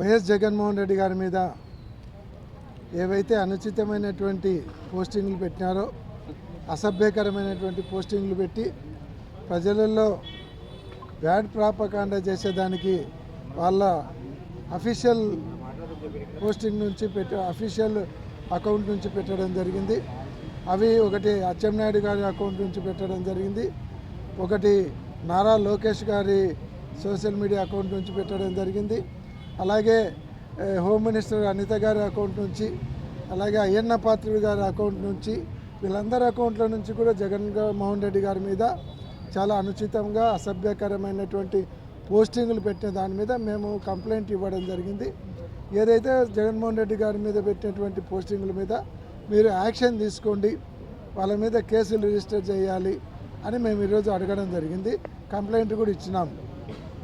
YS Jaganmohan Reddy గారి మీద ఏవైతే అనుచితమైనటువంటి పోస్టింగ్లు పెట్టినారో అసభ్యకరమైనటువంటి పోస్టింగ్లు పెట్టి ప్రజలలో బ్యాడ్ ప్రాపకాండ చేసేదానికి వాళ్ళ అఫీషియల్ పోస్టింగ్ నుంచి పెట్ట అఫీషియల్ అకౌంట్ నుంచి పెట్టడం జరిగింది. అవి ఒకటి అచ్చెన్నాయుడు గారి అకౌంట్ నుంచి పెట్టడం జరిగింది. ఒకటి నారా లోకేష్ గారి సోషల్ మీడియా అకౌంట్ నుంచి పెట్టడం జరిగింది. అలాగే హోమ్ మినిస్టర్ అనిత గారి అకౌంట్ నుంచి అలాగే అయ్యన్న పాత్రుడు గారి అకౌంట్ నుంచి వీళ్ళందరి అకౌంట్ల నుంచి కూడా జగన్ మోహన్ రెడ్డి గారి మీద చాలా అనుచితంగా అసభ్యకరమైనటువంటి పోస్టింగ్లు పెట్టిన దాని మీద మేము కంప్లైంట్ ఇవ్వడం జరిగింది. ఏదైతే జగన్మోహన్ రెడ్డి గారి మీద పెట్టినటువంటి పోస్టింగ్ల మీద మీరు యాక్షన్ తీసుకోండి. వాళ్ళ మీద కేసులు రిజిస్టర్ చేయాలి. అని మేము ఈరోజు అడగడం జరిగింది. కంప్లైంట్ కూడా ఇచ్చినాము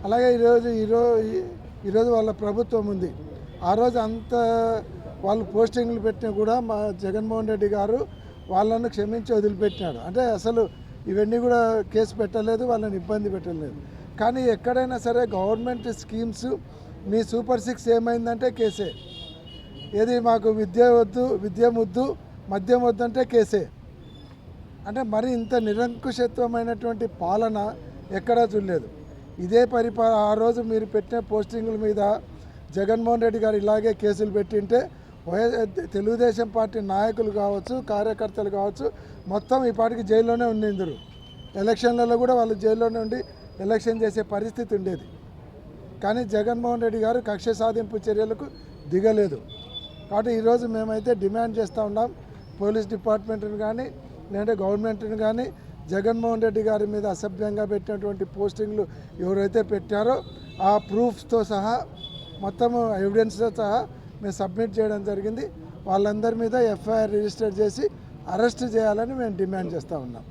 అలాగే ఈరోజు ఈరోజు ఈరోజు వాళ్ళ ప్రభుత్వం ఉంది. ఆ రోజు అంత వాళ్ళు పోస్టింగ్లు పెట్టినా కూడా మా జగన్మోహన్ రెడ్డి గారు వాళ్ళను క్షమించి వదిలిపెట్టినాడు. అంటే అసలు ఇవన్నీ కూడా కేసు పెట్టలేదు వాళ్ళని ఇబ్బంది పెట్టలేదు. కానీ ఎక్కడైనా సరే గవర్నమెంట్ స్కీమ్స్ మీ సూపర్ సిక్స్ ఏమైందంటే కేసే. ఏది మాకు విద్య వద్దు విద్య ముద్దు మద్యం వద్దంటే కేసే. అంటే మరి ఇంత నిరంకుశత్వమైనటువంటి పాలన ఎక్కడా చూడలేదు. ఇదే పరిపాల ఆ రోజు మీరు పెట్టిన పోస్టింగుల మీద జగన్మోహన్ రెడ్డి గారు ఇలాగే కేసులు పెట్టింటే వైఎస్ తెలుగుదేశం పార్టీ నాయకులు కావచ్చు కార్యకర్తలు కావచ్చు మొత్తం ఈ పాటికి జైల్లోనే ఉండిందరు ఎలక్షన్లలో కూడా వాళ్ళు జైల్లోనే ఉండి ఎలక్షన్ చేసే పరిస్థితి ఉండేది. కానీ జగన్మోహన్ రెడ్డి గారు కక్ష సాధింపు చర్యలకు దిగలేదు. కాబట్టి ఈరోజు మేమైతే డిమాండ్ చేస్తూ ఉన్నాం పోలీస్ డిపార్ట్మెంట్ని కానీ లేదంటే గవర్నమెంట్ని కానీ జగన్మోహన్ రెడ్డి గారి మీద అసభ్యంగా పెట్టినటువంటి పోస్టింగ్లు ఎవరైతే పెట్టారో ఆ ప్రూఫ్స్తో సహా మొత్తము ఎవిడెన్స్తో సహా మేము సబ్మిట్ చేయడం జరిగింది. వాళ్ళందరి మీద ఎఫ్ఐఆర్ రిజిస్టర్ చేసి అరెస్ట్ చేయాలని మేము డిమాండ్ చేస్తూ ఉన్నాం.